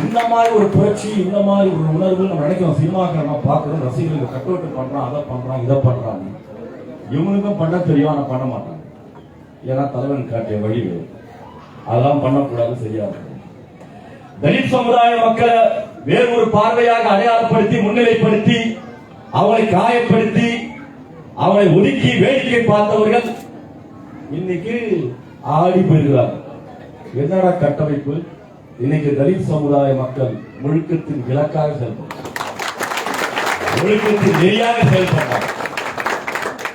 இந்த மாதிரி ஒரு புரட்சி இந்த மாதிரி ஒரு உணர்வு நம்ம நினைக்கிறோம். சினிமாக்காரனா பார்க்கிறோம் ரசிகர்கள் கட்டோட்டு பண்றான் அதை பண்றான் இதை பண்றான். இவனுக்கும் பண்ண தெரியும் ஆனால் பண்ண மாட்டான் ஏன்னா தலைவன் காட்டிய வழி அதெல்லாம் பண்ணக்கூடாது சரியா தலித் சமுதாய மக்களை வேறு ஒரு பார்வையாக அடையாளப்படுத்தி முன்னிலைப்படுத்தி அவளை காயப்படுத்தி அவளை ஒதுக்கி வேடிக்கை பார்த்தவர்கள் இன்னைக்கு ஆடி போயிருக்கிறார் என்னடா கட்டமைப்பு? இன்னைக்கு தலித் சமுதாய மக்கள் முழுக்கத்தின் விளக்காக செயல்படுறாங்க. ஒழுக்கத்தின் நெறியாக செயல்படுறாங்க.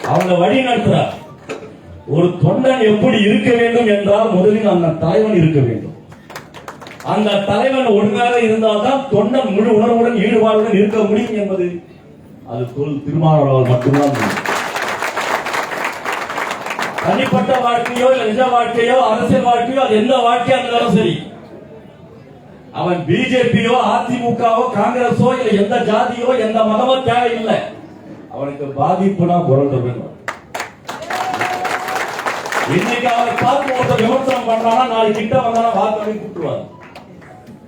அவங்க வழி நடத்துறார் ஒரு தொண்டன் எப்படி இருக்க வேண்டும் என்றால் முதலில் அந்த தலைவன் இருக்க வேண்டும். அந்த தலைவன் ஒழுங்காக இருந்தால்தான் தொண்டன் முழு உணர்வுடன் ஈடுபாடுடன் இருக்க முடியும் என்பது அது தொல் திருமாவளவன் மட்டும்தான் தனிப்பட்ட வாழ்க்கையோ இல்ல நிஜ வாழ்க்கையோ அரசியல் வாழ்க்கையோ அது எந்த வாழ்க்கையா இருந்தாலும் சரி. அவன் பிஜேபியோ அதிமுகவோ காங்கிரஸோ இல்ல எந்த ஜாதியோ எந்த மதமோ தேவையில்லை. அவனுக்கு பாதிப்புனா குரல் வேணும் இன்னைக்கு அவரை பார்த்து ஒருத்தர் விமர்சனம் பண்றானா நாளைக்கு கிட்ட வந்தானா வாக்கு கூப்பிட்டுருவார்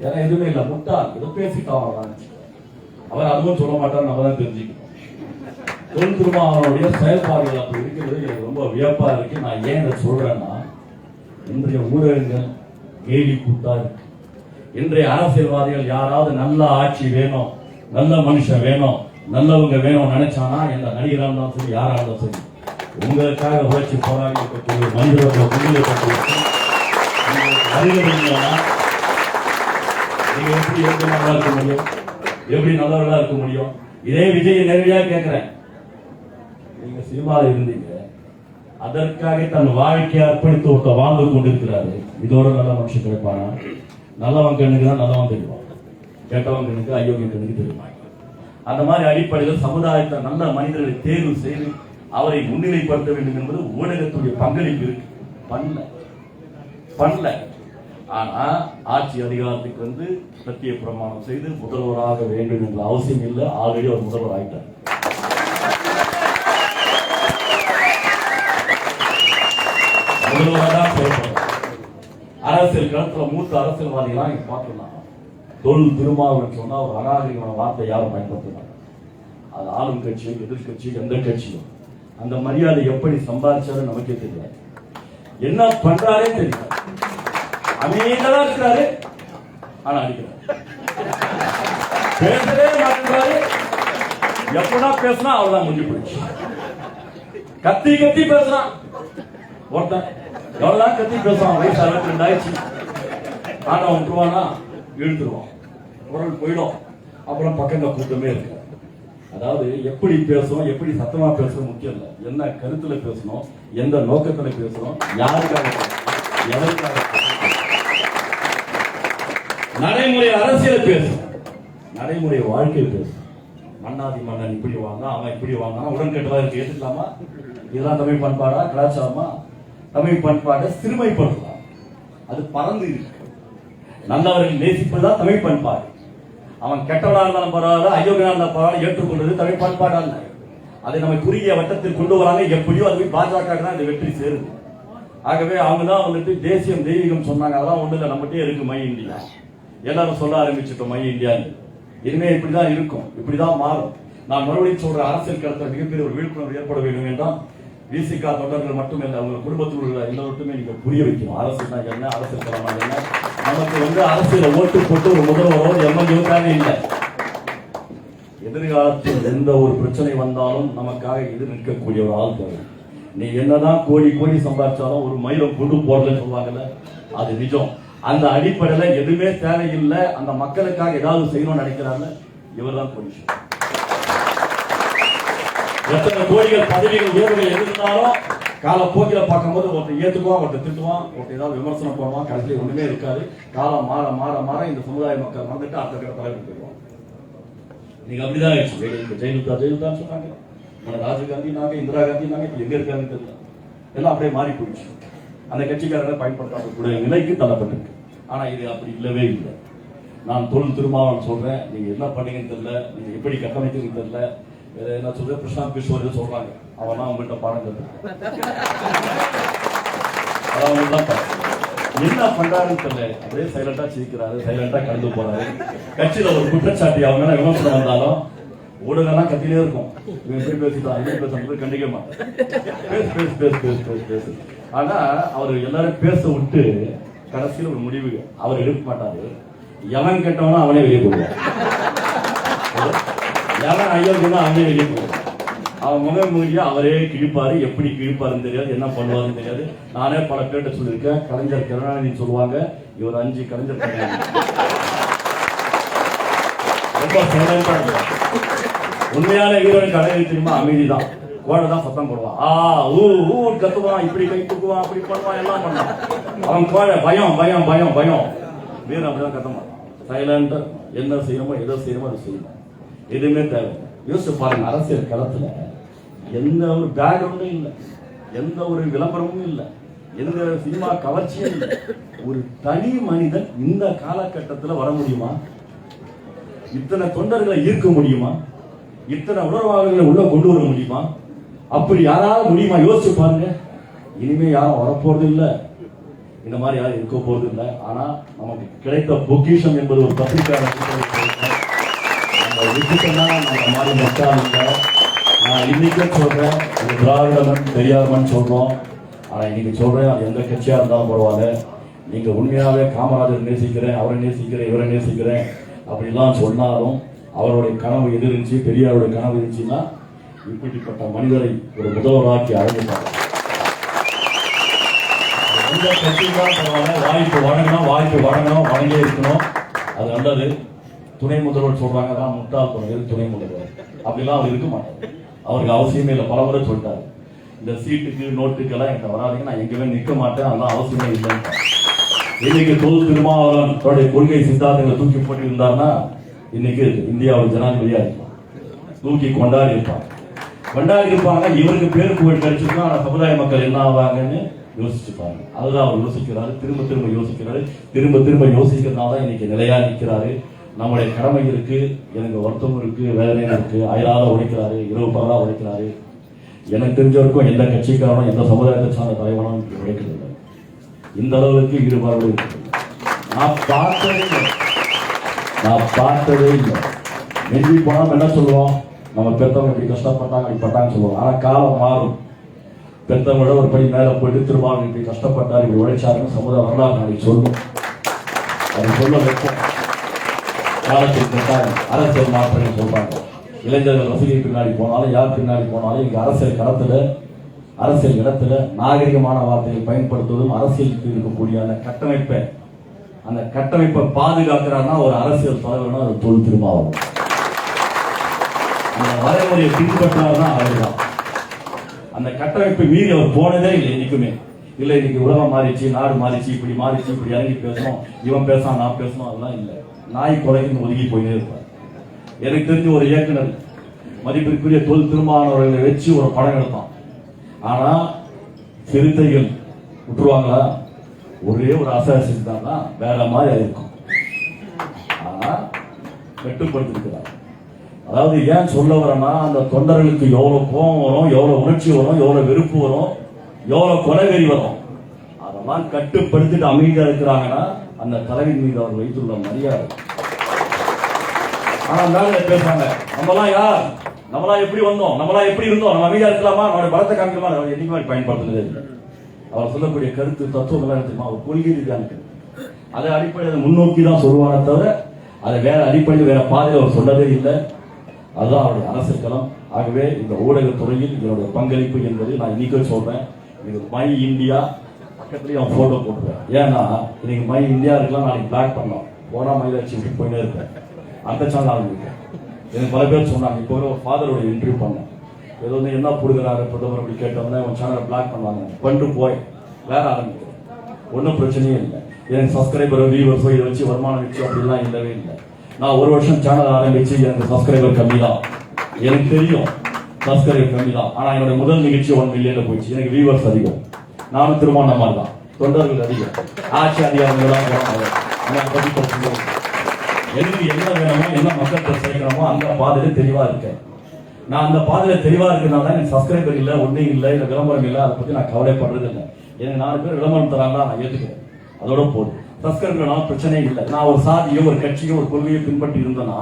ஏன்னா எதுவுமே இல்ல முட்டாள். ஏதோ பேசிட்டான் அவன். அவர் அதுவும் சொல்ல மாட்டார் நம்ம தான் தெரிஞ்சுக்கணும். தொல் திருமாவனுடைய செயல்பாடுகள் அப்படி இருக்கிறது எனக்கு ரொம்ப வியப்பா இருக்கு. நான் ஏன் இதை சொல்றேன்னா இன்றைய ஊடகங்கள் கேலி கூட்டா இருக்கு. இன்றைய அரசியல்வாதிகள் யாராவது நல்ல ஆட்சி வேணும் நல்ல மனுஷன் வேணும் நல்லவங்க வேணும் நினைச்சானா எந்த நடிகரா இருந்தாலும் சரி யாரா இருந்தாலும் சரி உங்களுக்காக உழைச்சி போராடி இருக்கக்கூடிய மனிதர்களை நீங்க எப்படி எப்படி நல்லா இருக்க முடியும்? எப்படி நல்லவர்களா இருக்க முடியும்? இதே விஜய் நேரடியா கேட்கிறேன். நீங்க சினிமாவில் இருந்தீங்க. அதற்காக தன் வாழ்க்கையை அர்ப்பணித்து ஒருத்த வாழ்ந்து கொண்டிருக்கிறாரு. இதோட நல்ல மனுஷன் கிடைப்பானா நல்லவன் கண்ணுக்கு தான் நல்லவன் தெரியும் கெட்டவன் கண்ணுக்கு அயோக்கிய கண்ணுக்கு தெரியுமா அந்த மாதிரி அடிப்படையில் சமுதாயத்தை நல்ல மனிதர்களை தேர்வு செய்து அவரை முன்னிலைப்படுத்த வேண்டும் என்பது ஊடகத்துடைய பங்களிப்பு இருக்கு. பண்ணல. பண்ணல. ஆனா ஆட்சி அதிகாரத்துக்கு வந்து சத்திய பிரமாணம் செய்து முதல்வராக வேண்டும் என்ற அவசியம் இல்லை. ஆல்ரெடி அவர் முதல்வர் ஆகிட்டார் முதல்வராக தான் செயல்படுறார். அரசியல் களத்துல மூத்த அரசியல்வாதிகளாம் இங்க பார்த்துருந்தாங்க. தொழில் திருமாவளவன் சொன்னா ஒரு அநாகரிகமான வார்த்தை யாரும் பயன்படுத்தினாங்க. அது ஆளும் கட்சி எதிர்கட்சி எந்த கட்சியும். அந்த மரியாதை எப்படி சம்பாதிச்சாரு நமக்கே தெரியல. என்ன பண்றாரே தெரியல. அமைதியா இருக்கிறாரு ஆனா அடிக்கிறார். பேசவே மாட்டாரு எப்படா பேசினா அவர்தான் முடிஞ்சு போயிடுச்சு. கத்தி கத்தி பேசுறான் ஒருத்தன் எவ்வளவுதான் கத்தி பேசுவான். வயசு அறுபத்தி ரெண்டு ஆயிடுச்சு ஆனா விட்டுருவானா இழுத்துருவான். குரல் போயிடும். அப்புறம் பக்கத்துல கூட்டமே இருக்கு. அதாவது எப்படி பேசணும் எப்படி சத்தமா பேசணும் முக்கியம் இல்லை. என்ன கருத்துல பேசணும் எந்த நோக்கத்துல பேசணும் யாருக்காக எதற்காக நடைமுறை அரசியல் பேசும். நடைமுறை வாழ்க்கை பேசும். மன்னாதி மன்னன் இப்படி வாங்க அவன் இப்படி வாங்க உடன்கட்டுவா இருக்கு. ஏற்றுக்கலாமா இதெல்லாம் தமிழ் பண்பாடா? கலாச்சாரமா? தமிழ் பண்பாட்டை சிறுமைப்படுத்தலாம். அது பறந்து இருக்கு. நல்லவர்கள் நேசிப்பதுதான் தமிழ் பண்பாடு அவன் கெட்டவனா இருந்தாலும் பரவாயில்ல அயோகனா இருந்தாலும் பரவாயில்ல ஏற்றுக்கொள்வது தமிழ் பண்பாடா அதை நம்ம குறுகிய வட்டத்தில் கொண்டு வராங்க எப்படியோ அது போய் பாஜக தான் இந்த வெற்றி சேருது. ஆகவே அவங்க தான் வந்துட்டு தேசியம் தெய்வீகம் சொன்னாங்க. அதெல்லாம் ஒண்ணு இல்லை நம்மகிட்டே இருக்கு மை இந்தியா. எல்லாரும் சொல்ல ஆரம்பிச்சிட்டோம் மை இந்தியான்னு. இனிமே இப்படிதான் இருக்கும். இப்படிதான் மாறும். நான் மறுபடியும் சொல்ற அரசியல் களத்தில் மிகப்பெரிய ஒரு விழிப்புணர்வு ஏற்பட வேண்டும் என்றால் விசிகா தொண்டர்கள் மட்டுமல்ல அவங்க குடும்பத்தில் உள்ள எல்லோருக்குமே நீங்க புரிய வைக்கணும். அரசுனா என்ன அரசியல் தலைமா என்ன? நமக்கு வந்து அரசியல ஓட்டு போட்டு ஒரு முதல்வரோ எம்எல்ஏ தேவை இல்லை. எதிர்காலத்தில் எந்த ஒரு பிரச்சனை வந்தாலும் நமக்காக எதிர் நிற்கக்கூடிய ஒரு ஆள் தேவை. நீ என்னதான் கோடி கோடி சம்பாதிச்சாலும் ஒரு மயிலம் கொண்டு போடலன்னு சொல்லுவாங்கல்ல அது நிஜம். அந்த அடிப்படையில் எதுவுமே தேவையில்லை. அந்த மக்களுக்காக ஏதாவது செய்யணும்னு நினைக்கிறாங்க இவர்தான் பொலிஷன் எத்தனை கோடிகள் பதவிகள் உயர்வுகள் இருந்தாலும் காலப்போக்கில பார்க்கும்போது ஒருத்தர் ஏத்துக்குவான் ஒருத்தர் திட்டுவான் ஒருத்தர் ஏதாவது விமர்சனம் பண்ணுவான் கடைசியில் ஒண்ணுமே இருக்காது. காலம் மாற மாற மாற இந்த சமுதாய மக்கள் வந்துட்டு அடுத்த கட்ட தலைவர் போயிடுவான் நீங்க அப்படிதான் ஆயிடுச்சு. ஜெயலலிதா ஜெயலலிதா சொன்னாங்க. நம்ம ராஜீவ் காந்தி நாங்க இந்திரா காந்தி நாங்க இப்ப எங்க இருக்காங்கன்னு தெரியல. எல்லாம் அப்படியே மாறி போயிடுச்சு. அந்த கட்சிக்காரர்களை பயன்படுத்தக்கூடிய நிலைக்கு தள்ளப்பட்டிருக்கு. ஆனா இது அப்படி இல்லவே இல்லை. நான் தொழில் திருமாவளவன் சொல்றேன். நீங்க என்ன பண்ணீங்கன்னு தெரியல. நீங்க எப்படி கட்டமைக்கிறீங்கன்னு தெரியல. வேற என்ன சொல்றேன் பிரசாந்த் கிஷோர் சொல்றாங்க. சொல்றாங்க அவனா உங்கள்கிட்ட பாடம். சொல்றான் என்ன பண்றாருன்னு தெரியல. அப்படியே சைலண்டா சிரிக்கிறாரு. சைலண்டா கலந்து போறாரு. கட்சியில ஒரு குற்றச்சாட்டு அவங்க விமர்சனம் வந்தாலும் ஊடகம்லாம் கத்திலே இருக்கும். இவன் எப்படி பேசிட்டான் எப்படி பேசுறது கண்டிக்க மாட்டான். பேசு பேசு பேசு பேசு பேசு பேசு. ஆனா அவர் எல்லாரும் பேச விட்டு கடைசியில் ஒரு முடிவு அவர் எடுக்க மாட்டாரு. எவன் கேட்டவனா அவனே வெளியே போடுவான் எவன் ஐயோக்கியனோ அவனே வெளியே போகும் அவன் முகம் மூடியா அவரே கிழிப்பாரு. எப்படி கிழிப்பாருன்னு தெரியாது. என்ன பண்ணுவாருன்னு தெரியாது. நானே பல பேர்ட்ட சொல்லியிருக்கேன். கலைஞர் கருணாநிதி சொல்லுவாங்க. இவர் அஞ்சு கலைஞர் ரொம்ப உண்மையான ஹீரோனுக்கு அழகு தெரியுமா? அமைதி தான் கோடை தான் சத்தம் போடுவான். ஆ ஊ ஊ கத்துவான். இப்படி கை தூக்குவான் அப்படி பண்ணுவான் எல்லாம் பண்ணுவான். அவன் கோழை பயம் பயம் பயம் பயம். வீரன் அப்படிதான் கத்த மாட்டான். சைலண்டா என்ன செய்யணுமோ எதை செய்யணுமோ அதை செய்யணும். எதுவுமே தேவை. யோசிச்சு பாருங்க அரசியல் களத்துல எந்த ஒரு பேக்ரவுண்டும் இல்லை. எந்த ஒரு விளம்பரமும் இல்லை. எந்த சினிமா கவர்ச்சியும் இல்லை. ஒரு தனி மனிதன் இந்த காலகட்டத்தில் வர முடியுமா? இத்தனை தொண்டர்களை ஈர்க்க முடியுமா? இத்தனை உணர்வாளர்களை உள்ள கொண்டு வர முடியுமா? அப்படி யாராவது முடியுமா? யோசிச்சு பாருங்க. இனிமே யாரும் வரப்போறது இல்லை. இந்த மாதிரி யாரும் இருக்க போறது இல்லை. ஆனா நமக்கு கிடைத்த பொக்கிஷம் என்பது ஒரு பத்திரிகையாளர் நம்ம விட்டுட்டோம்னா நம்ம மாதிரி மக்கள் இல்ல நான் இன்னைக்கே சொல்றேன் இது திராவிடமன் பெரியார்மன் சொல்கிறோம் ஆனால் இன்றைக்கி சொல்கிறேன் அது எந்த கட்சியாக இருந்தாலும் பரவாயில்ல. நீங்கள் உண்மையாகவே காமராஜர் நேசிக்கிறேன் அவரை நேசிக்கிறேன் இவரை நேசிக்கிறேன் அப்படிலாம் சொன்னாலும் அவருடைய கனவு எது இருந்துச்சு பெரியாருடைய கனவு இருந்துச்சுன்னா இப்படிப்பட்ட மனிதரை ஒரு முதல்வராக்கி அழைந்தார் எந்த கட்சிதான் பரவாயில்ல. வாய்ப்பு வழங்கணும் வாய்ப்பு வழங்கணும் வழங்கே இருக்கணும். அது நல்லது. துணை முதல்வர் சொல்றாங்க தான் முட்டாள் துணைவர் துணை முதல்வர். அப்படிலாம் அவர் இருக்க மாட்டார். அவருக்கு அவசியமே இல்லை. பல முறை சொல்லிட்டாரு. இந்த சீட்டுக்கு நோட்டுக்கெல்லாம் என்கிட்ட வராதிங்க. நான் எங்கேயுமே நிற்க மாட்டேன். அதெல்லாம் அவசியமே இல்லைன்னு இன்னைக்கு தொல் திருமாவளவன் தன்னுடைய கொள்கை சித்தாந்தங்களை தூக்கி போட்டு இருந்தார்னா இன்னைக்கு இந்தியாவோட ஜனாதிபதியா இருப்பான் தூக்கி கொண்டாடி இருப்பான் கொண்டாடி இருப்பாங்க இவருக்கு பேர் புகழ் கிடைச்சிருக்கா சமுதாய மக்கள் என்ன ஆவாங்கன்னு யோசிச்சுப்பாங்க அதுதான் அவர் யோசிக்கிறாரு. திரும்ப திரும்ப யோசிக்கிறாரு. திரும்ப திரும்ப யோசிக்கிறதுனால தான் இன்னைக்கு நிலையா நிற்கிறாரு. நம்முடைய கடமை இருக்கு எனக்கு வருத்தம் இருக்கு வேதனை இருக்கு அயலாத உழைக்கிறாரு இரவு பகலாக உழைக்கிறாரு. எனக்கு தெரிஞ்ச வரைக்கும் எந்த கட்சிக்காரனும் எந்த சமுதாயத்தை சார்ந்த தலைவனும் உழைக்கிறது இல்லை. இந்த அளவுக்கு ஈடுபாடு நான் பார்த்ததே இல்லை. நான் பார்த்ததே இல்லை. மிஞ்சி போனால் என்ன சொல்லுவோம் நம்ம பெத்தவங்க இப்படி கஷ்டப்பட்டாங்க இப்படி பட்டாங்கன்னு சொல்லுவோம் ஆனால் காலம் மாறும். பெத்தவங்கள ஒரு படி மேலே போயிட்டு திருமாவளவன் இப்படி கஷ்டப்பட்டார் இப்படி உழைச்சாருன்னு சமுதாய வரலாறு நாளைக்கு சொல்லும். அது சொல்ல வைப்போம். காலத்திற்கு கட்டாயம் அரசியல் மாற்றங்கள் சொல்றாங்க இளைஞர்கள் ரசிகை பின்னாடி போனாலும் யார் பின்னாடி போனாலும் இங்கே அரசியல் களத்தில் அரசியல் இடத்துல நாகரிகமான வார்த்தையை பயன்படுத்துவதும் அரசியலுக்கு இருக்கக்கூடிய அந்த கட்டமைப்பை அந்த கட்டமைப்பை பாதுகாக்கிறார்னா ஒரு அரசியல் தலைவர்னா அது தொழில் திருமாவளவன். அந்த வரைமுறையை பின்பற்றாருன்னா அவர்தான். அந்த கட்டமைப்பை மீறி அவர் போனதே இல்லை என்றைக்குமே இல்ல இன்னைக்கு உலகம் மாறிச்சு நாடு மாறிச்சு இப்படி மாறிச்சு இப்படி இறங்கி பேசணும் இவன் பேசணும் நான் பேசணும் அதெல்லாம் இல்லை. நாய் கொலைக்கு ஒதுங்கி போயினே இருப்பார். எனக்கு தெரிஞ்ச ஒரு இயக்குனர் மதிப்பிற்குரிய தொல் திருமாவளவர்களை வச்சு ஒரு படம் எடுத்தான். ஆனா சிறுத்தைகள் விட்டுருவாங்களா? ஒரே ஒரு அசாசின் தான்? வேற மாதிரி இருக்கும் ஆனா கட்டுப்படுத்திருக்கிறார். அதாவது ஏன் சொல்ல வரேன்னா அந்த தொண்டர்களுக்கு எவ்வளவு கோபம் வரும் எவ்வளவு உணர்ச்சி வரும் எவ்வளவு வெறுப்பு வரும்? எவ்வளவு கொலைவெறி வரும் அதெல்லாம் கட்டுப்படுத்திட்டு அமைதியா இருக்கிறாங்கன்னா அந்த தலைவின் மீது அவர் வைத்துள்ள மரியாதை. ஆனால் மேல பேசுறாங்க நம்மலாம் யார்? நம்மளா எப்படி வந்தோம்? நம்மளா எப்படி இருந்தோம்? நம்ம அமைதியா இருக்கலாமா? நம்மளுடைய பலத்தை காமிக்கலாமா அவர் மாதிரி பயன்படுத்துறது அவர் சொல்லக்கூடிய கருத்து தத்துவம் எல்லாம் தெரியுமா? அவர் கொள்கை ரீதியானது அதை அடிப்படையில் முன்னோக்கி தான் சொல்லுவானே தவிர அதை வேற அடிப்படையில் வேற பாதையில் அவர் சொன்னதே இல்லை. அதுதான் அவருடைய அரசியல் களம். ஆகவே இந்த ஊடகத்துறையில் இதனுடைய பங்களிப்பு என்பதை நான் இன்னைக்கு சொல்றேன். இது மை இந்தியா பக்கத்துலயே அவன் போட்டோ போட்டுருவேன் ஏன்னா இன்னைக்கு மை இந்தியா இருக்கலாம் நாளைக்கு பிளாக் பண்ணோம். போனா மைல வச்சு விட்டு போயிட்டே இருப்பேன். அந்த சேனல் ஆரம்பிக்கிறேன் எனக்கு பல பேர் சொன்னாங்க இப்போ ஒரு ஃபாதரோட இன்டர்வியூ பண்ணேன் ஏதோ வந்து என்ன போடுகிறாரு பிரதமர் அப்படி கேட்டோம்னா உன் சேனலை பிளாக் பண்ணுவாங்க. பண்ணிட்டு போய் வேற ஆரம்பிக்கிறேன் ஒன்றும் பிரச்சனையே இல்லை. எனக்கு சப்ஸ்கிரைபர் வியூவர்ஸோ இதை வச்சு வருமானம் வச்சு அப்படிலாம் இல்லவே இல்லை. நான் ஒரு வருஷம் சேனல் ஆரம்பிச்சு எனக்கு சப்ஸ்கிரைபர் கம்மி தான் எனக்கு தெரியும். சப்ஸ்கிரைபர் கம்மி தான் ஆனா என்னோட முதல் நிகழ்ச்சி ஒன் மில்லியன்ல போயிடுச்சு. எனக்கு வியூவர்ஸ் அதிகம். நானும் திருமணம் நம்ம தான் தொண்டர்கள் அதிகம். ஆட்சி அதிகாரங்கள்லாம் பத்தி பிரச்சனை இல்லை. என்ன வேணுமோ என்ன மக்கள் சேர்க்கணுமோ அந்த பாதையில தெளிவா இருக்கேன். நான் அந்த பாதையில தெளிவா இருக்கிறனால எனக்கு சப்ஸ்கிரைபர் இல்லை ஒன்றும் இல்லை இல்லை விளம்பரம் இல்லை. அதை பத்தி நான் கவலைப்படுறது இல்லை. எனக்கு நாலு பேர் விளம்பரம் தராங்களா நான் ஏற்றுக்கிறேன் அதோட போதும். சஸ்கரங்களால பிரச்சனையே இல்லை. நான் ஒரு சாதியோ ஒரு கட்சியோ ஒரு கொள்கையை பின்பற்றி இருந்தேன்னா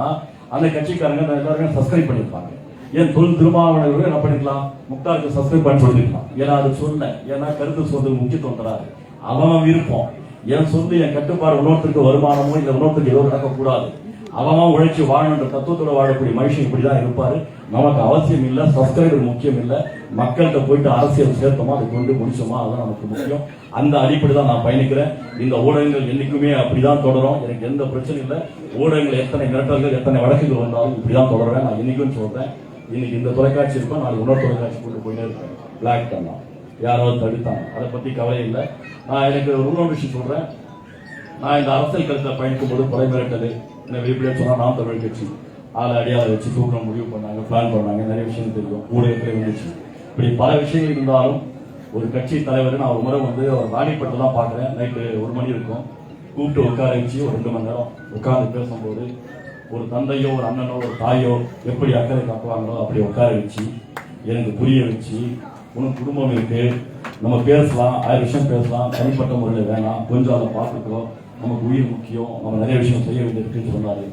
அந்த கட்சிக்காரங்க எல்லாருமே சப்ஸ்கிரைப் பண்ணியிருப்பாங்க. ஏன் தொல் திருமாவளவர்கள் என்ன பண்ணிக்கலாம்? முக்தாருக்கு சப்ஸ்கிரைப் பண்ணி சொல்லிருக்கலாம் ஏன்னா அது சொன்னேன். ஏன்னா கருத்து சொல்றது முக்கியத்துவம் தராது அவன் விருப்பம். என் சொந்த என் கட்டுப்பாடு இன்னொருத்தருக்கு வருமானமோ இல்ல இன்னொருத்தருக்கு எதுவும் நடக்கக்கூடாது. அவன் உழைச்சி வாழணுன்ற தத்துவத்தோட வாழக்கூடிய மனுஷன் இப்படிதான் இருப்பாரு. நமக்கு அவசியம் இல்ல சப்ஸ்கிரைபர் முக்கியம் இல்ல. மக்கள்கிட்ட போயிட்டு அரசியல் சேர்த்தோமா அதை கொண்டு முடிச்சோமா அதுதான் நமக்கு முக்கியம். அந்த அடிப்படை தான் நான் பயணிக்கிறேன். இந்த ஊடகங்கள் என்னைக்குமே அப்படிதான் தொடரும். எனக்கு எந்த பிரச்சனையும் இல்லை. ஊடகங்கள் எத்தனை மிரட்டல்கள் எத்தனை வழக்குகள் வந்தாலும் இப்படிதான் தொடருவேன் நான் என்னைக்கும் சொல்றேன். இன்னைக்கு இந்த தொலைக்காட்சி இருக்கும் நாளைக்கு இன்னொரு தொலைக்காட்சி கொண்டு போயிட்டே இருக்கேன் பிளாக் பண்ணலாம் யாரோ தடுத்தாங்க அதை பத்தி கவலை இல்லை. நான் எனக்கு இன்னொரு விஷயம் சொல்றேன். நான் இந்த அரசியல் களத்தில் பயணிக்கும் போது கொலை மிரட்டல் என்ன வெளிப்படையாக சொன்னா நாம் தமிழ் கட்சி. ஆளை அடியாளை வச்சு தூக்கம் முடிவு பண்ணாங்க பிளான் பண்ணாங்க. நிறைய விஷயம் தெரியும். ஊடகத்தில் வந்துச்சு. இப்படி பல விஷயங்கள் இருந்தாலும் ஒரு கட்சி தலைவர் நான் ஒரு முறை வந்து அவர் ராணிப்பட்டு தான் பார்க்குறேன். நைட்டு ஒரு மணி இருக்கும். கூப்பிட்டு உட்கார வச்சு ஒரு ரெண்டு மணி நேரம் உட்கார்ந்து பேசும்போது ஒரு தந்தையோ ஒரு அண்ணனோ ஒரு தாயோ எப்படி அக்கறை காட்டுவாங்களோ அப்படி உட்கார வச்சு எனக்கு புரிய வச்சு உனக்கு குடும்பம் இருக்கு நம்ம பேசலாம் ஆயிரம் விஷயம் பேசலாம் தனிப்பட்ட முறையில் வேணாம் கொஞ்சம் அதை பார்த்துக்கோ நமக்கு உயிர் முக்கியம் நம்ம நிறைய விஷயம் செய்ய வேண்டியிருக்குன்னு சொன்னாரு.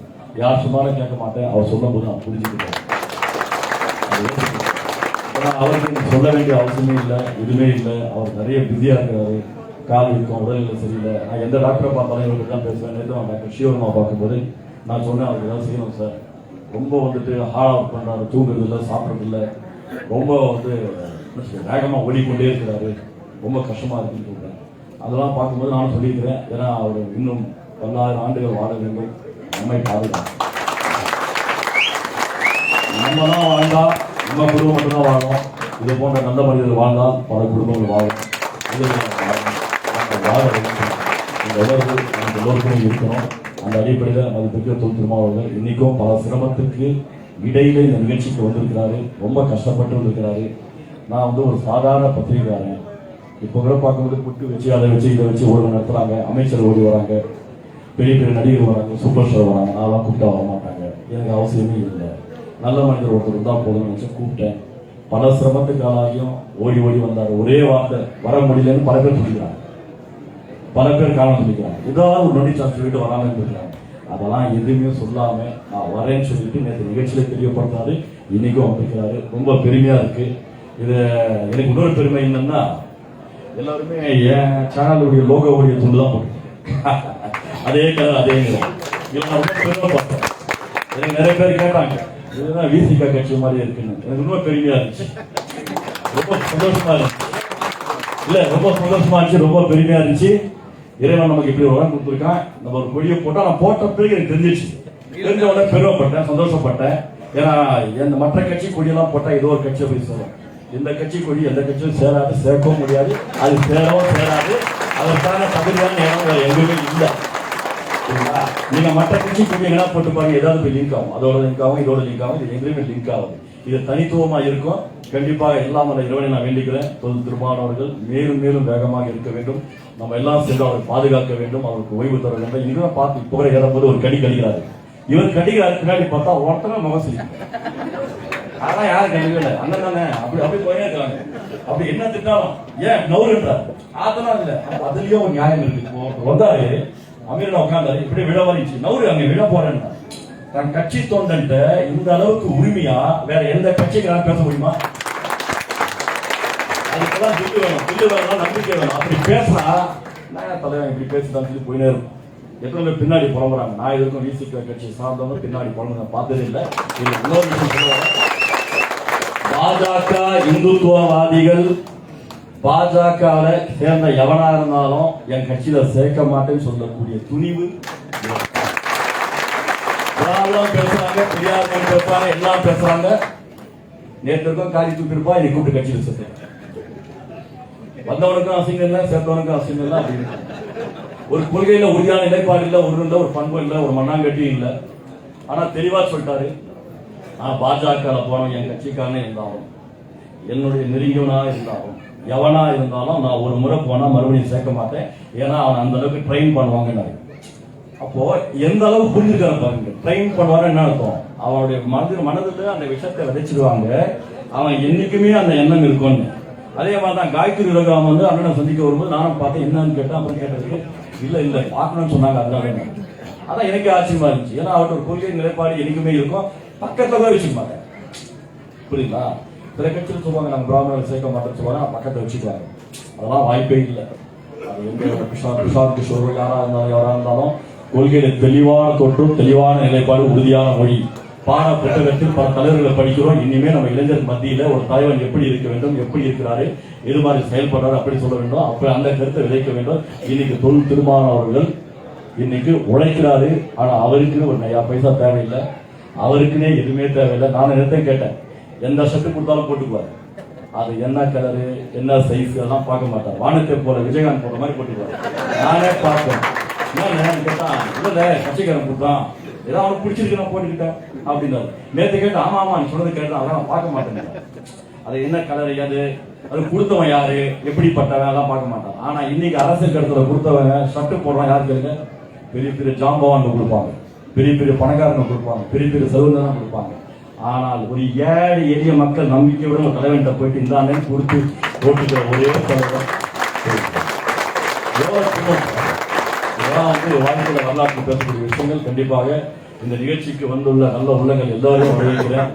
யார் சொன்னாலும் கேட்க மாட்டேன் அவர் சொல்லும் போது நான் புரிஞ்சுக்கிட்டேன். அது அவருக்கு சொல்ல வேண்டிய அவசியமே இல்லை எதுவுமே இல்லை. அவர் நிறைய பிஸியாக இருக்கிறாரு. கால் இருக்கும் உடல்நிலை சரியில்லை. நான் எந்த டாக்டரை பார்த்தாலும் இவருக்கு தான் பேசுவேன். நேற்று நான் டாக்டர் சிவர்மா பார்க்கும்போது நான் சொன்னேன் அவருக்கு ஏதாவது செய்யணும் சார் ரொம்ப வந்துட்டு ஹார்ட் அவுட் பண்ணுறாரு தூங்குறது இல்லை சாப்பிட்றது இல்லை ரொம்ப வந்து வேகமாக ஓடிக்கொண்டே இருக்கிறாரு ரொம்ப கஷ்டமாக இருக்குன்னு சொல்கிறேன் அதெல்லாம் பார்க்கும்போது நானும் சொல்லியிருக்கிறேன் ஏன்னா அவர் இன்னும் பல்லாயிரம் ஆண்டுகள் வாழ வேண்டும் நம்மை பாதுகாக்கும் நம்ம தான் வாழ்ந்தா நம்ம குடும்பம் மட்டும்தான் வாழும் இது போன்ற நல்ல மனிதர்கள் வாழ்ந்தால் பல குடும்பங்கள் வாழும் இது வாழ வேண்டும். இந்த உலகத்தில் நமக்கு எல்லோருக்குமே இருக்கணும் அந்த அடிப்படையில் மதிப்பிற்கு தொல் திருமாவர்கள் இன்னைக்கும் பல சிரமத்துக்கு இடையில இந்த நிகழ்ச்சிக்கு வந்திருக்கிறாரு. ரொம்ப கஷ்டப்பட்டு வந்திருக்கிறாரு. நான் வந்து ஒரு சாதாரண பத்திரிகையாளன். இப்போ கூட பார்க்கும்போது புட்டு வச்சு அதை வச்சு இதை வச்சு ஊடகம் நடத்துறாங்க அமைச்சர் ஓடி வராங்க. பெரிய பெரிய நடிகர் வராங்க சூப்பர் ஸ்டார் வராங்க. நான்லாம் கூப்பிட்டா வர மாட்டாங்க. எனக்கு அவசியமே இல்லை. நல்ல மனிதர் ஒருத்தர் இருந்தால் போதும்னு நினச்சி கூப்பிட்டேன். பல சிரமத்துக்கு ஆளாகியும் ஓடி ஓடி வந்தார். ஒரே வார்த்தை வர முடியலன்னு பல பேர் சொல்லிக்கிறாங்க. பல பேர் காரணம் சொல்லிக்கிறாங்க. ஏதாவது ஒரு நொடி சொல்லிட்டு வராமல் இருந்திருக்காங்க அதெல்லாம் எதுவுமே சொல்லாம நான் வரேன்னு சொல்லிட்டு நேற்று நிகழ்ச்சியில தெரியப்படுத்தாரு இன்னைக்கும் வந்திருக்கிறாரு. ரொம்ப பெருமையா இருக்கு. இது எனக்கு இன்னொரு பெருமை என்னன்னா எல்லாருமே என் சேனலுடைய லோகோவுடைய துண்டு தான் போட்டு அதே கலர் அதே நிறம். இதை பெருமைப்பட்டேன் எனக்கு நிறைய பேர் கேட்டாங்க இதுதான் விசிகா கட்சி மாதிரி இருக்குன்னு. எனக்கு ரொம்ப பெருமையா இருந்துச்சு. ரொம்ப சந்தோஷமா இருந்துச்சு. இல்ல ரொம்ப சந்தோஷமா இருந்துச்சு ரொம்ப பெருமையா இருந்துச்சு. இறைவன் நமக்கு இப்படி ஒரு வரம் கொடுத்துருக்கான். நம்ம ஒரு கொடியை போட்டா நான் போட்ட பிறகு எனக்கு தெரிஞ்சிச்சு தெரிஞ்ச உடனே பெருமைப்பட்டேன் சந்தோஷப்பட்டேன். ஏன்னா எந்த மற்ற கட்சி கொடியெல்லாம் போட்டா ஏதோ ஒரு கட்சியை போய் சொல்லும் இந்த கட்சி கொடி எந்த கட்சியும் சேராது சேர்க்கவும் முடியாது. அது சேரவும் சேராது. அதற்கான தகுதியான இடம் எங்கேயுமே இல்லை. சரிங்களா? நீங்க மற்ற கட்சி கொடி என்ன போட்டு பாருங்க ஏதாவது போய் லிங்க் ஆகும். அதோட லிங்க் ஆகும் இதோட லிங்க் ஆகும் இது எங்கேயுமே லிங்க் ஆகுது. இது தனித்துவமா இருக்கும். கண்டிப்பாக எல்லாம் அந்த இறைவனை நான் வேண்டிக்கிறேன். தொழில் திருமானவர்கள் மேலும் மேலும் வேகமாக இருக்க வேண்டும். நம்ம எல்லாம் சென்று அவரை பாதுகாக்க வேண்டும். அவருக்கு ஓய்வு தர வேண்டும். இதுதான் பார்த்து இப்போ வரை ஏறும்போது ஒரு கடி கடிக்கிறாரு. இவர் கடிக்கிறாரு பின்னாடி பார்த்தா ஒருத்தன மகசி சிரிக்கும். அதெல்லாம் யாரும் கண்டுக்கல அண்ணன் தானே? அப்படி அப்படி போயே இருக்காங்க. அப்படி என்ன திட்டாலும் ஏன் நவுறுன்றார் அதெல்லாம் இல்ல. அதுலயும் ஒரு நியாயம் இருக்கு. வந்தாரு அமீர் உட்காந்தாரு இப்படி விழ வரிச்சு நவுரு அங்க விழ போறேன்னா தன் கட்சி தொண்டன்ட்ட இந்த அளவுக்கு உரிமையா? வேற எந்த கட்சிக்கு பேச முடியுமா? அதுக்கெல்லாம் திட்டு வேணும். திட்டு வேணும் நம்பிக்கை வேணும். அப்படி பேசினா நான் தலைவன்? இப்படி பேசிதான் சொல்லி போயினே இருக்கும். எத்தனை பேர் பின்னாடி புலம்புறாங்க? நான் எதுக்கும் விசிக கட்சி சார்ந்தவங்க பின்னாடி புலம்பு பார்த்ததே இல்லை. இது இன்னொரு விஷயம் பாஜக இந்துத்துவவாதிகள் பாஜகல சேர்ந்த எவனா இருந்தாலும் என் கட்சியில சேர்க்க மாட்டேன்னு சொல்லக்கூடிய துணிவு திராவிடம் பேசுறாங்க பெரியார் பேசுறாங்க எல்லாம் பேசுறாங்க. நேற்றுக்கும் காலி தூக்கிருப்பா இதை கூப்பிட்டு கட்சி வச்சிருக்கேன் வந்தவனுக்கும் அசிங்கம் இல்லை சேர்ந்தவனுக்கும் அசிங்கம் இல்லை அப்படின்னு ஒரு கொள்கையில உறுதியான நிலைப்பாடு இல்லை ஒரு இல்லை ஒரு பண்பு இல்லை ஒரு மண்ணாங்கட்டி இல்லை. ஆனா தெளிவா சொல்லிட்டாரு. நான் பாஜக போனவன் என் கட்சிக்காரனே இருந்தாலும் என்னுடைய நெருங்கியவனா இருந்தாலும் எவனா இருந்தாலும் நான் ஒரு முறை போனா மறுபடியும் சேர்க்க மாட்டேன். ஏன்னா அவன் அந்த அளவுக்கு ட்ரெயின் பண்ணுவாங்கன்னாரு. அப்போ எந்த அளவுக்கு புரிஞ்சுக்கிற பாருங்க. ட்ரெயின் பண்ணுவாரு என்ன அர்த்தம்? அவனுடைய மனதில் மனதில் அந்த விஷயத்தை விதைச்சிடுவாங்க. அவன் என்னைக்குமே அந்த எண்ணம் இருக்கும்னு. அதே மாதிரி தான் காயத்ரி ரகம் வந்து அண்ணனை சந்திக்க வரும்போது நானும் பார்த்தேன் என்னன்னு கேட்டேன் அப்புறம் கேட்டதுக்கு இல்லை இல்லை பார்க்கணும்னு சொன்னாங்க அதனால என்ன. அதான் எனக்கு ஆச்சரியமா இருந்துச்சு. ஏன்னா அவர்கிட்ட கொள்கை நிலைப்பாடு என்றைக்குமே இருக்கும். பக்கத்தில் தான் வச்சுக்க மாட்டேன் புரியுங்களா சில கட்சியில் சொல்லுவாங்க நாங்கள் பிராமணர்கள் சேர்க்க மாட்டோம்னு சொல்லுவாங்க. பக்கத்தை வச்சுக்குவாங்க. அதெல்லாம் வாய்ப்பே இல்லை. அது எங்க கிஷோர் கிஷோர் கிஷோர் யாராக இருந்தாலும் யாராக இருந்தாலும் கொள்கையில தெளிவான தோற்றம் தெளிவான நிலைப்பாடு உறுதியான மொழி. பாட புத்தகத்தில் பல தலைவர்களை படிக்கிறோம். இனிமே நம்ம இளைஞர் மத்தியில ஒரு தலைவன் எப்படி இருக்க வேண்டும் எப்படி இருக்கிறாரு எது மாதிரி செயல்படுறாரு அப்படி சொல்ல வேண்டும். அப்ப அந்த கருத்தை விதைக்க வேண்டும். இன்னைக்கு தொல் திருமானவர்கள் அவர்கள் இன்னைக்கு உழைக்கிறாரு. ஆனா அவருக்குன்னு ஒரு நயா பைசா தேவையில்லை. அவருக்குன்னே எதுவுமே தேவையில்லை. நான் நேரத்தையும் கேட்டேன்? எந்த ஷர்ட் கொடுத்தாலும் போட்டுக்குவார். அது என்ன கலரு என்ன சைஸ் அதெல்லாம் பார்க்க மாட்டார். வானத்தை போல விஜயகாந்த் போற மாதிரி போட்டுக்குவார். நானே பார்ப்பேன். என்னன்னு கேட்டா இல்ல கட்சிக்காரன் கொடுத்தான் ஏதோ அவனுக்கு பிடிச்சிருக்கு நான் போட்டுக்கிட்டேன் அப்படின்னாரு நேத்து கேட்டு ஆமா ஆமா நீ சொன்னது கேட்டேன் அதெல்லாம் நான் பார்க்க மாட்டேன். அது என்ன கலர் அது அது கொடுத்தவன் யாரு? எப்படிப்பட்டவன்? அதெல்லாம் பார்க்க மாட்டான். ஆனா இன்னைக்கு அரசியல் கடத்துல கொடுத்தவங்க ஷர்ட் போடுறான் யாரு கேளுங்க? பெரிய பெரிய ஜாம்பவான் கொடுப்பாங்க. பெரிய பெரிய பணக்காரங்க கொடுப்பாங்க. பெரிய பெரிய செல்வந்தனம் கொடுப்பாங்க. ஆனால் ஒரு ஏழை எளிய மக்கள் நம்பிக்கையோட ஒரு தலைவன்கிட்ட போயிட்டு இந்தானே கொடுத்து ஓட்டுக்கிற ஒரே தலைவர் அதெல்லாம் வந்து வாழ்க்கையில் வரலாற்று பேசக்கூடிய விஷயங்கள். கண்டிப்பாக இந்த நிகழ்ச்சிக்கு வந்துள்ள நல்ல உள்ளங்கள் எல்லாரையும் வரவேற்கிறேன்.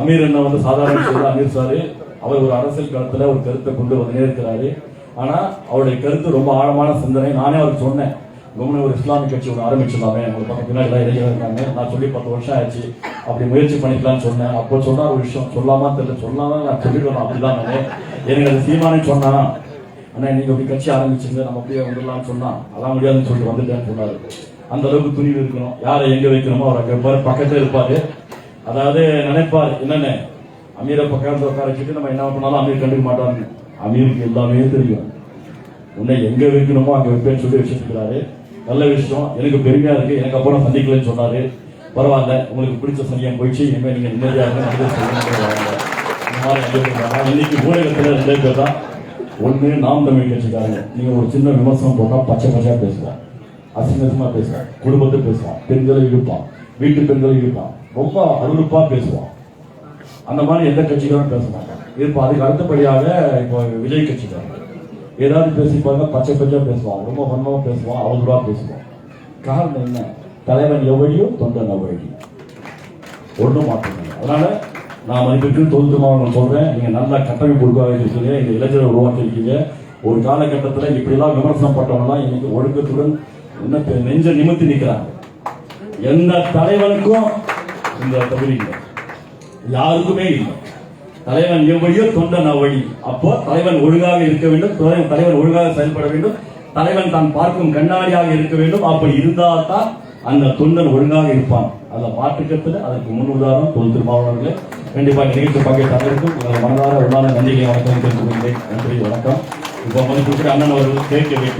அமீர் என்ன வந்து சாதாரண சொல்ல அமீர் சாரு. அவர் ஒரு அரசியல் காலத்தில் ஒரு கருத்தை கொண்டு வந்து இருக்கிறாரு ஆனால் அவருடைய கருத்து ரொம்ப ஆழமான சிந்தனை. நானே அவருக்கு சொன்னேன். கவர்மெண்ட் ஒரு இஸ்லாமிக் கட்சி ஒன்று ஆரம்பிச்சிடலாமே. ஒரு பக்கம் பின்னாடி எல்லாம் இருக்காங்க. நான் சொல்லி பத்து வருஷம் ஆயிடுச்சு. அப்படி முயற்சி பண்ணிக்கலாம்னு சொன்னேன். அப்போ சொன்னால் ஒரு விஷயம். சொல்லாமா தெரியல. சொல்லாம நான் சொல்லிடுவேன். அப்படிதான் நானு. எனக்கு அது சீமானே சொன்னான் ஆனால் நீங்க அப்படி கட்சி ஆரம்பிச்சுங்க நம்ம அப்படியே வந்துடலாம்னு சொன்னா அதான் முடியாதுன்னு சொல்லிட்டு வந்துட்டேன்னு சொன்னாரு. அந்த அளவுக்கு துணிவு இருக்கணும். யாரை எங்க வைக்கணுமோ அவர் அங்கே இருப்பார் பக்கத்துல இருப்பாரு. அதாவது நினைப்பாரு என்னென்ன அமீரை பக்கத்துல உட்கார வச்சுட்டு நம்ம என்ன பண்ணாலும் அமீர் கண்டுக்க மாட்டாங்க அமீருக்கு எல்லாமே தெரியும். உன்னை எங்க வைக்கணுமோ அங்க வைப்பேன்னு சொல்லி வச்சிருக்கிறாரு. நல்ல விஷயம். எனக்கு பெருமையா இருக்கு. எனக்கு அப்புறம் சந்திக்கலன்னு சொன்னாரு. பரவாயில்ல உங்களுக்கு பிடிச்ச சமயம் போயிடுச்சு இனிமேல் நீங்க நிம்மதியாக இந்த மாதிரி இன்னைக்கு ஊடகத்துல ரெண்டு பேர் தான். ஒன்று நாம் தமிழ் கட்சிக்காரங்க. நீங்கள் ஒரு சின்ன விமர்சனம் போட்டால் பச்சை பச்சையாக பேசுவான் அசிங்கசமாக பேசுவான் குடும்பத்தை பேசுவான் பெண்களை இழுப்பான். வீட்டு பெண்களை இழுப்பான். ரொம்ப அருவறுப்பாக பேசுவான் அந்த மாதிரி எந்த கட்சிக்காரும் பேச மாட்டாங்க. இப்போ அதுக்கு அடுத்தபடியாக இப்போ விஜய் கட்சிக்காரங்க. ஏதாவது பேசிப்பாங்க பச்சை பச்சையாக பேசுவான் ரொம்ப வன்மமாக பேசுவான் அவதூறாக பேசுவான் காரணம் என்ன? தலைவன் எவ்வளியோ தொண்டன் அவ்வழி ஒன்றும் மாற்றணும் அதனால நான் மதிப்பிற்கு தொழில் மாவட்டம் சொல்றேன். நீங்க நல்லா கட்டமைப்பு உருவாக்கி இந்த இளைஞரை உருவாக்கி இருக்கீங்க ஒரு காலகட்டத்தில் இப்படிலாம் விமர்சனம் பட்டவங்களாம் இன்னைக்கு ஒழுக்கத்துடன் என்ன பெ- நெஞ்ச நிமித்தி நிற்கிறாங்க எந்த தலைவனுக்கும் இந்த தகுதி இல்லை. யாருக்குமே இல்லை. தலைவன் எவ்வழியோ தொண்டன் அவ்வழி அப்போ தலைவன் ஒழுங்காக இருக்க வேண்டும். தலைவன் ஒழுங்காக செயல்பட வேண்டும். தலைவன் தான் பார்க்கும் கண்ணாடியாக இருக்க வேண்டும். அப்படி இருந்தால் தான் அந்த தொண்டன் ஒழுங்காக இருப்பான். அந்த மாற்றுக்கத்தில் அதற்கு முன் உதாரணம் தொல் திருமாவளர்களே கண்டிப்பாக இந்த நிகழ்ச்சி பங்கேற்ற அனைவருக்கும் உங்களை மனதார உள்ளான நன்றிகளை வணக்கம் தெரிவித்துக் கொள்கிறேன். நன்றி வணக்கம். இப்போ மதிப்பிற்கு அண்ணன் அவர்கள் கேட்க வெட்டி